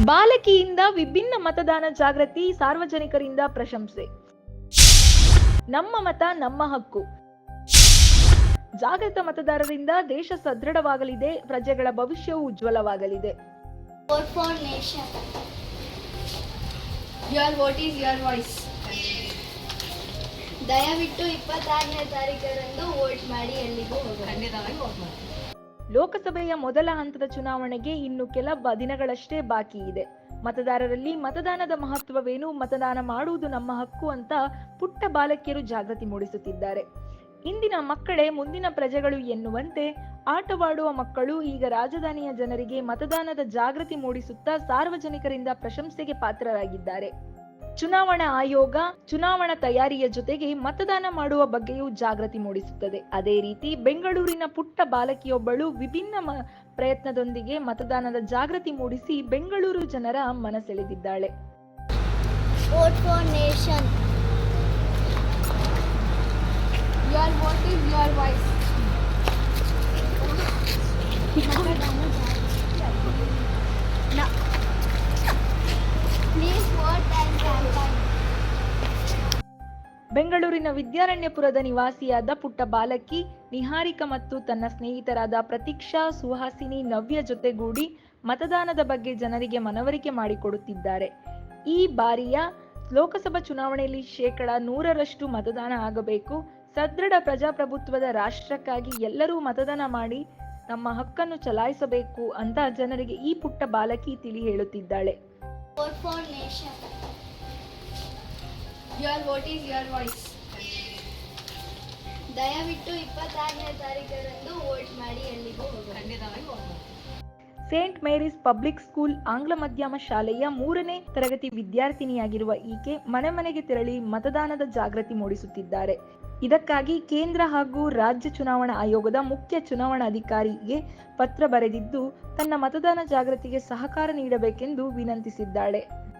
ಬಾಲಕಿಯಿಂದ ವಿಭಿನ್ನ ಮತದಾನ ಜಾಗೃತಿ ಸಾರ್ವಜನಿಕರಿಂದ ಪ್ರಶಂಸೆ. ನಮ್ಮ ಮತ ನಮ್ಮ ಹಕ್ಕು. ಜಾಗೃತ ಮತದಾರರಿಂದ ದೇಶ ಸದೃಢವಾಗಲಿದೆ ಪ್ರಜೆಗಳ ಭವಿಷ್ಯವು ಉಜ್ವಲವಾಗಲಿದೆ. ದಯವಿಟ್ಟು ಇಪ್ಪತ್ತಾರನೇ ತಾರೀಕರಂದು ವೋಟ್ ಮಾಡಿ ಎಲ್ಲಿಗೂ ಹೋಗೋಣ ಖಂಡಿತವಾಗಿ ವೋಟ್ ಮಾಡಿ. ಲೋಕಸಭೆಯ ಮೊದಲ ಹಂತದ ಚುನಾವಣೆಗೆ ಇನ್ನು ಕೆಲ ದಿನಗಳಷ್ಟೇ ಬಾಕಿ ಇದೆ. ಮತದಾರರಲ್ಲಿ ಮತದಾನದ ಮಹತ್ವವೇನು? ಮತದಾನ ಮಾಡುವುದು ನಮ್ಮ ಹಕ್ಕು ಅಂತ ಪುಟ್ಟ ಬಾಲಕಿಯರು ಜಾಗೃತಿ ಮೂಡಿಸುತ್ತಿದ್ದಾರೆ. ಇಂದಿನ ಮಕ್ಕಳೇ ಮುಂದಿನ ಪ್ರಜೆಗಳು ಎನ್ನುವಂತೆ ಆಟವಾಡುವ ಮಕ್ಕಳು ಈಗ ರಾಜಧಾನಿಯ ಜನರಿಗೆ ಮತದಾನದ ಜಾಗೃತಿ ಮೂಡಿಸುತ್ತಾ ಸಾರ್ವಜನಿಕರಿಂದ ಪ್ರಶಂಸೆಗೆ ಪಾತ್ರರಾಗಿದ್ದಾರೆ. ಚುನಾವಣಾ ಆಯೋಗ ಚುನಾವಣಾ ತಯಾರಿಯ ಜೊತೆಗೆ ಮತದಾನ ಮಾಡುವ ಬಗ್ಗೆಯೂ ಜಾಗೃತಿ ಮೂಡಿಸುತ್ತದೆ. ಅದೇ ರೀತಿ ಬೆಂಗಳೂರಿನ ಪುಟ್ಟ ಬಾಲಕಿಯೊಬ್ಬಳು ವಿಭಿನ್ನ ಪ್ರಯತ್ನದೊಂದಿಗೆ ಮತದಾನದ ಜಾಗೃತಿ ಮೂಡಿಸಿ ಬೆಂಗಳೂರು ಜನರ ಮನಸೆಳೆದಿದ್ದಾಳೆ. Your voice your voice. ಬೆಂಗಳೂರಿನ ವಿದ್ಯಾರಣ್ಯಪುರದ ನಿವಾಸಿಯಾದ ಪುಟ್ಟ ಬಾಲಕಿ ನಿಹಾರಿಕ ಮತ್ತು ತನ್ನ ಸ್ನೇಹಿತರಾದ ಪ್ರತೀಕ್ಷಾ, ಸುಹಾಸಿನಿ, ನವ್ಯ ಜೊತೆಗೂಡಿ ಮತದಾನದ ಬಗ್ಗೆ ಜನರಿಗೆ ಮನವರಿಕೆ ಮಾಡಿಕೊಡುತ್ತಿದ್ದಾರೆ. ಈ ಬಾರಿಯ ಲೋಕಸಭಾ ಚುನಾವಣೆಯಲ್ಲಿ ಶೇಕಡ ನೂರರಷ್ಟು ಮತದಾನ ಆಗಬೇಕು. ಸದೃಢ ಪ್ರಜಾಪ್ರಭುತ್ವದ ರಾಷ್ಟ್ರಕ್ಕಾಗಿ ಎಲ್ಲರೂ ಮತದಾನ ಮಾಡಿ ನಮ್ಮ ಹಕ್ಕನ್ನು ಚಲಾಯಿಸಬೇಕು ಅಂತ ಜನರಿಗೆ ಈ ಪುಟ್ಟ ಬಾಲಕಿ ತಿಳಿ ಹೇಳುತ್ತಿದ್ದಾಳೆ. Vote is your voice. ದಯವಿಟ್ಟು ಇಪ್ಪತ್ತಾರನೇ ತಾರೀಕರಂದು ವೋಟ್ ಮಾಡಿ ಎಲ್ಲಿಗೂ ಹೋಗೋಣ ಖಂಡಿತವಾಗಿ ಸೇಂಟ್ ಮೇರಿಸ್ ಪಬ್ಲಿಕ್ ಸ್ಕೂಲ್ ಆಂಗ್ಲ ಮಾಧ್ಯಮ ಶಾಲೆಯ ಮೂರನೇ ತರಗತಿ ವಿದ್ಯಾರ್ಥಿನಿಯಾಗಿರುವ ಈಕೆ ಮನೆ ಮನೆಗೆ ತೆರಳಿ ಮತದಾನದ ಜಾಗೃತಿ ಮೂಡಿಸುತ್ತಿದ್ದಾರೆ. ಇದಕ್ಕಾಗಿ ಕೇಂದ್ರ ಹಾಗೂ ರಾಜ್ಯ ಚುನಾವಣಾ ಆಯೋಗದ ಮುಖ್ಯ ಚುನಾವಣಾಧಿಕಾರಿಗೆ ಪತ್ರ ಬರೆದಿದ್ದು ತನ್ನ ಮತದಾನ ಜಾಗೃತಿಗೆ ಸಹಕಾರ ನೀಡಬೇಕೆಂದು ವಿನಂತಿಸಿದ್ದಾಳೆ.